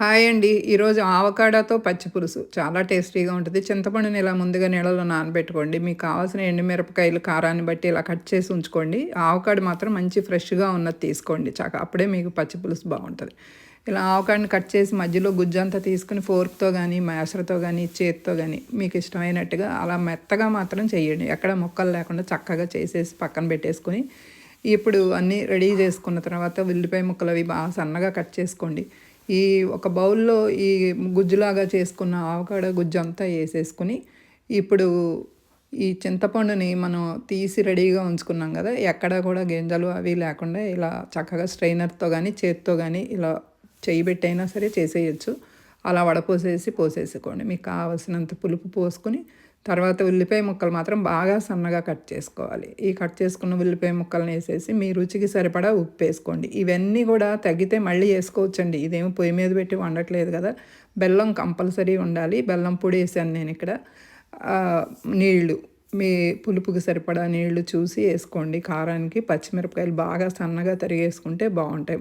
Hi అండి. ఈరోజు ఆవకాడతో పచ్చిపులుసు చాలా టేస్టీగా ఉంటుంది. చింతపండుని ఇలా ముందుగా నీళ్ళలో నానబెట్టుకోండి. మీకు కావాల్సిన ఎండుమిరపకాయలు కారాన్ని బట్టి ఇలా కట్ చేసి ఉంచుకోండి. ఆవకాడ మాత్రం మంచి ఫ్రెష్గా ఉన్నది తీసుకోండి. చాక అప్పుడే మీకు పచ్చి పులుసు బాగుంటుంది. ఇలా ఆవకాడని కట్ చేసి మధ్యలో గుజ్జంతా తీసుకుని ఫోర్క్తో కానీ మ్యాషర్తో కానీ చేతితో కానీ మీకు ఇష్టమైనట్టుగా అలా మెత్తగా మాత్రం చేయండి. ఎక్కడ ముక్కలు లేకుండా చక్కగా చేసేసి పక్కన పెట్టేసుకొని ఇప్పుడు అన్నీ రెడీ చేసుకున్న తర్వాత ఉల్లిపాయ ముక్కలు అవి బాగా సన్నగా కట్ చేసుకోండి. ఈ ఒక బౌల్లో ఈ గుజ్జులాగా చేసుకున్న ఆవకాడ గుజ్జు అంతా వేసేసుకుని ఇప్పుడు ఈ చింతపండుని మనం తీసి రెడీగా ఉంచుకున్నాం కదా ఎక్కడ కూడా గింజలు అవి లేకుండా ఇలా చక్కగా స్ట్రైనర్తో కానీ చేత్తో కానీ ఇలా చేయి పెట్టైనా సరే చేసేయచ్చు. అలా వడపోసేసి పోసేసుకోండి. మీకు కావలసినంత పులుపు పోసుకొని తర్వాత ఉల్లిపాయ ముక్కలు మాత్రం బాగా సన్నగా కట్ చేసుకోవాలి. ఈ కట్ చేసుకున్న ఉల్లిపాయ ముక్కలను వేసేసి మీ రుచికి సరిపడా ఉప్పు వేసుకోండి. ఇవన్నీ కూడా తగ్గితే మళ్ళీ వేసుకోవచ్చండి. ఇదేమో పొయ్యి మీద పెట్టి వండట్లేదు కదా. బెల్లం కంపల్సరీ ఉండాలి. బెల్లం పొడి వేసాను నేను ఇక్కడ. నీళ్ళు మీ పులుపుకి సరిపడా నీళ్ళు చూసి వేసుకోండి. కారానికి పచ్చిమిరపకాయలు బాగా సన్నగా తరిగేసుకుంటే బాగుంటాయి.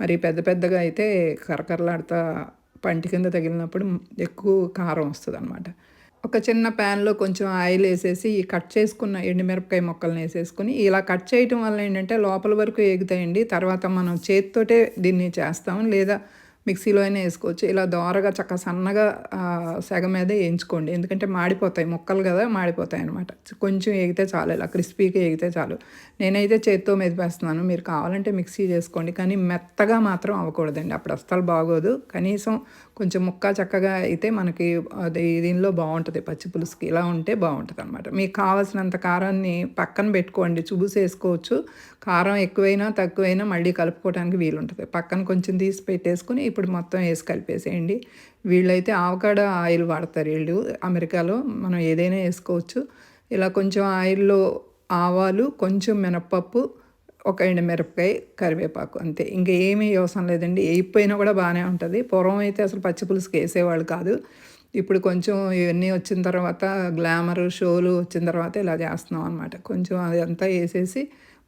మరి పెద్ద పెద్దగా అయితే కరకరలాడతా పంటి కింద తగిలినప్పుడు ఎక్కువ కారం వస్తుంది అనమాట ఒక చిన్న ప్యాన్లో కొంచెం ఆయిల్ వేసేసి ఈ కట్ చేసుకున్న ఎండుమిరపకాయ మొక్కలను వేసేసుకుని ఇలా కట్ చేయటం వల్ల ఏంటంటే లోపల వరకు ఎగుతాయండి తర్వాత మనం చేతితోటే దీన్ని చేస్తాం లేదా మిక్సీలో అయినా వేసుకోవచ్చు. ఇలా దోరగా చక్క సన్నగా సెగ మీద వేయించుకోండి. ఎందుకంటే మాడిపోతాయి. ముక్కలు కదా మాడిపోతాయి అనమాట కొంచెం ఎగితే చాలు ఇలా క్రిస్పీగా ఎగితే చాలు. నేనైతే చేత్తో మెదిపేస్తున్నాను మీరు కావాలంటే మిక్సీ చేసుకోండి. కానీ మెత్తగా మాత్రం అవ్వకూడదండి. అప్పుడు అస్సలు బాగోదు. కనీసం కొంచెం ముక్క చక్కగా అయితే మనకి అది దీనిలో బాగుంటుంది. పచ్చి పులుసుకి ఇలా ఉంటే బాగుంటుంది అనమాట మీకు కావాల్సినంత కారాన్ని పక్కన పెట్టుకోండి. చూసేసుకోవచ్చు కారం ఎక్కువైనా తక్కువైనా మళ్ళీ కలుపుకోవడానికి వీలుంటుంది. పక్కన కొంచెం తీసి పెట్టేసుకుని ఇప్పుడు మొత్తం వేసి కలిపేసేయండి. వీళ్ళైతే ఆవకాడ ఆయిల్ వాడతారు వీళ్ళు. అమెరికాలో మనం ఏదైనా వేసుకోవచ్చు. ఇలా కొంచెం ఆయిల్లో ఆవాలు కొంచెం మినప్పప్పు ఒక ఎండుమిరపకాయ కరివేపాకు అంతే. ఇంకా ఏమీ అవసరం లేదండి. వేయిపోయినా కూడా బాగానే ఉంటుంది. పూర్వం అయితే అసలు పచ్చి పులుసుకి వేసేవాళ్ళు కాదు. ఇప్పుడు కొంచెం ఇవన్నీ వచ్చిన తర్వాత గ్లామర్ షోలు వచ్చిన తర్వాత ఇలా చేస్తున్నాం అనమాట కొంచెం అది అంతా వేసేసి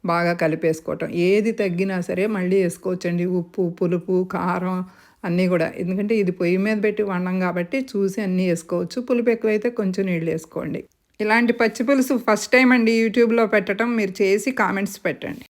బాగా కలిపేసుకోవటం. ఏది తగ్గినా సరే మళ్ళీ వేసుకోవచ్చండి. ఉప్పు పులుపు కారం అన్నీ కూడా. ఎందుకంటే ఇది పొయ్యి మీద పెట్టి వండం కాబట్టి చూసి అన్నీ వేసుకోవచ్చు. పులుపు ఎక్కువైతే కొంచెం నీళ్ళు వేసుకోండి. ఇలాంటి పచ్చి పులుసు ఫస్ట్ టైం అండి యూట్యూబ్లో పెట్టడం మీరు చేసి కామెంట్స్ పెట్టండి.